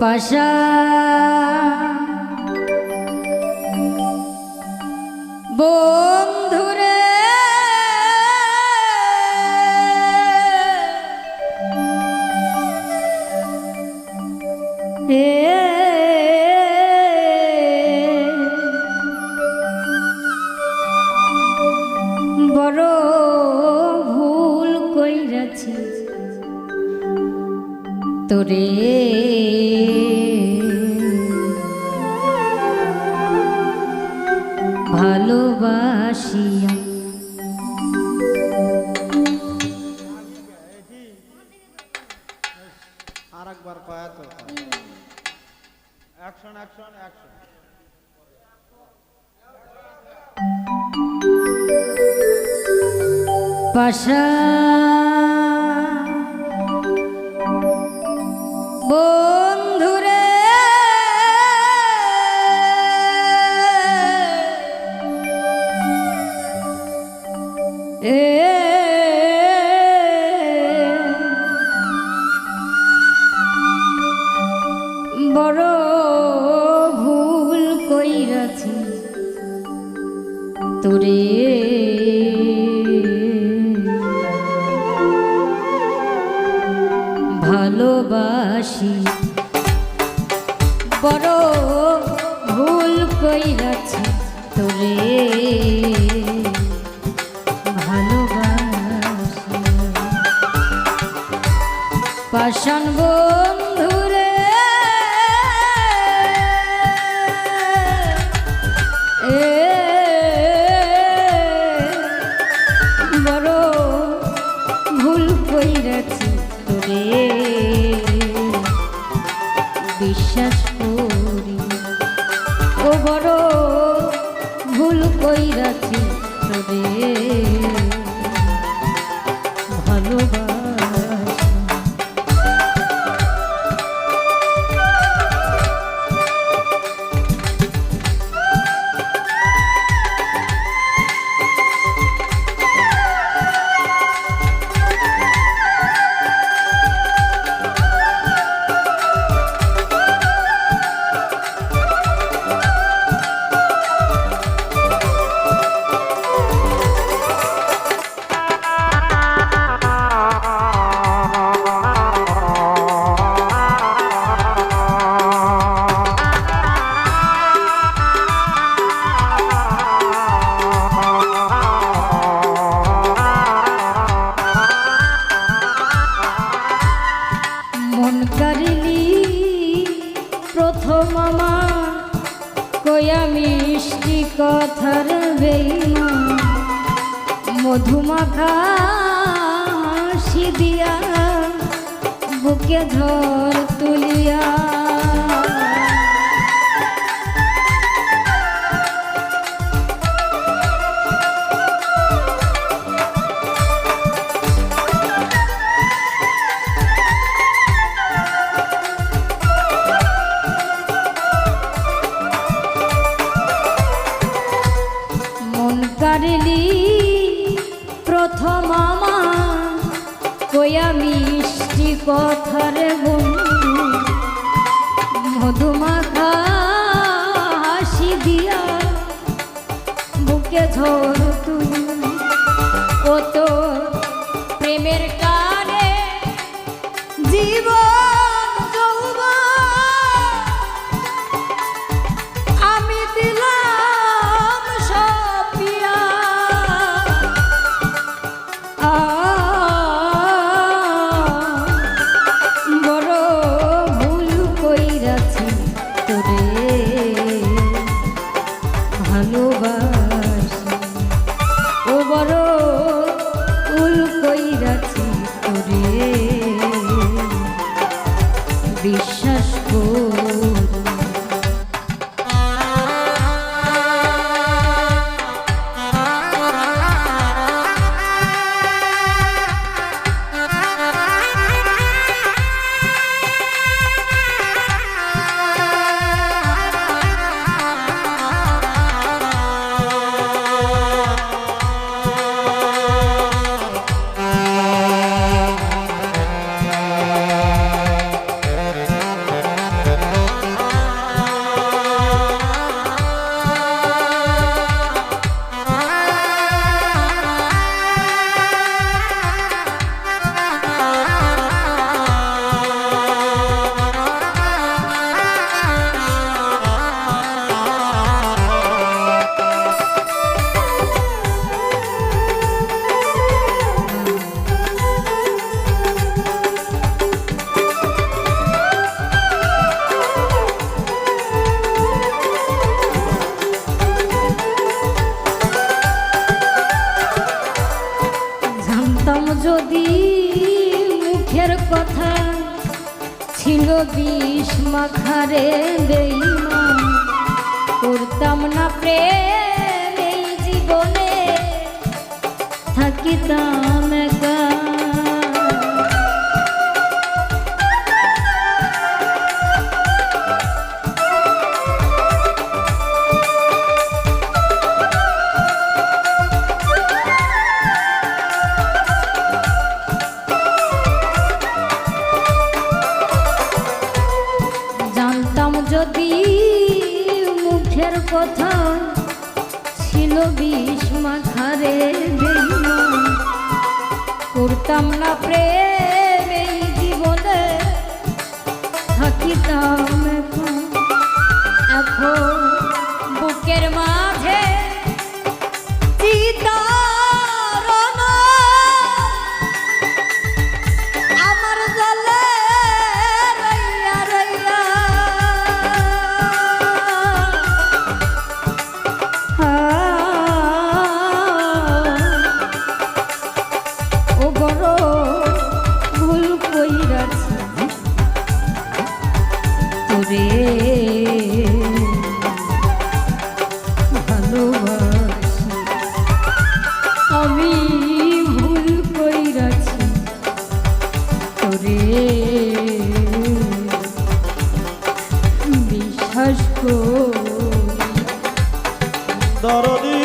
পাশা। বন্ধুরে। এ বড় ভুল কইরাছি তোরে অ্যাকশন অ্যাকশন অ্যাকশন পাশা কইরাছি তোরে। ভালোবাসি। পাষাণ বন্ধুরে এ বড় ভুল কইরাছি তোরে। বিশ্বাস বুকে ধর তুলিয়া। প্রথম আমার কয়া মিষ্টি কথার বন্ধু মধুমাখা হাসি দিয়া বুকে ঝোর যদি মুখের কথা ছিল বিষ মাখারে বেইমা করতাম না প্রেম জীবনে থাকিতাম থাকিতাম দরদি।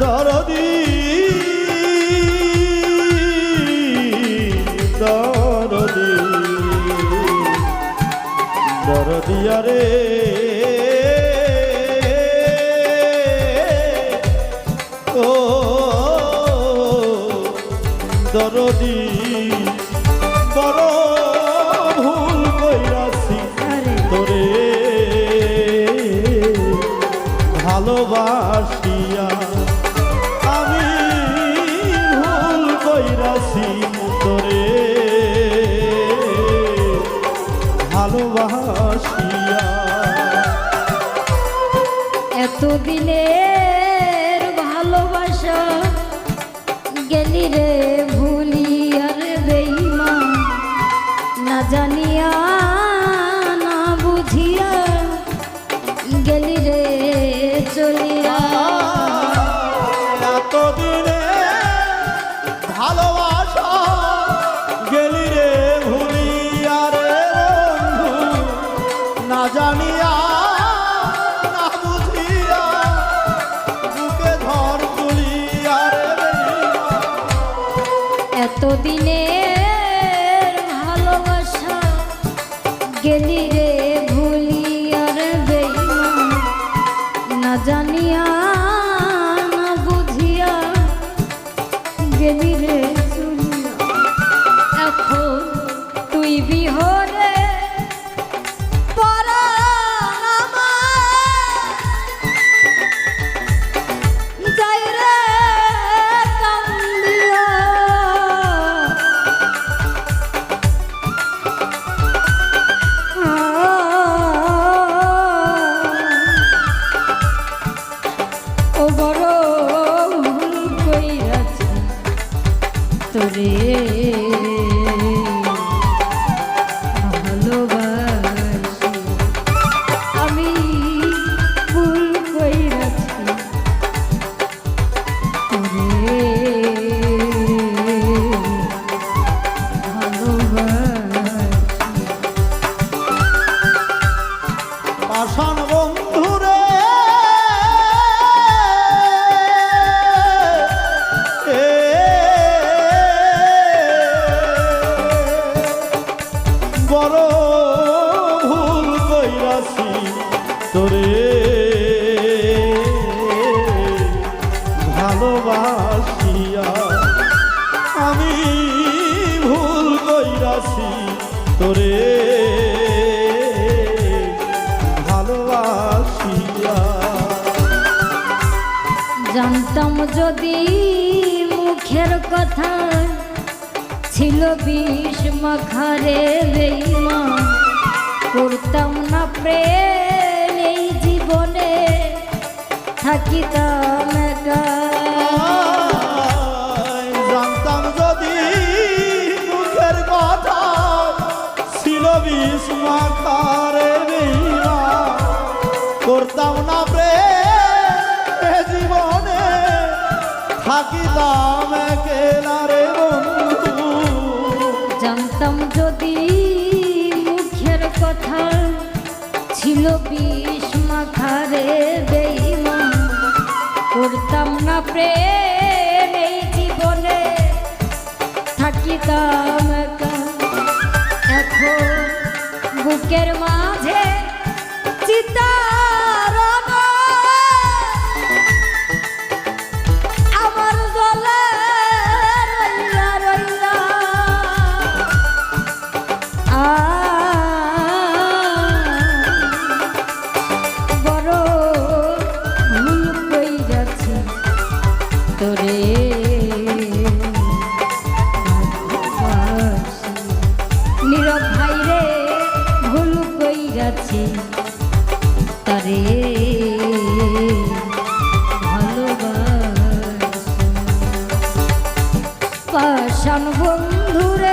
দরদী। দরদিয়া রে। ও দরদিয়া তুজে ভালোবাসি তোরে জানতাম যদি মুখের কথা ছিল বিষ মাখারে বেইমা। করতাম না প্রেম এই জীবনে, থাকিতাম একা। থাকিতাম একেলা রে বন্ধু। জানতাম যদি মুখের কথা ছিল বিষ মাখারে বেইমা করতাম না প্রেম এই জীবনে, থাকিতাম এখন বুকের মা শান বন্ধুরে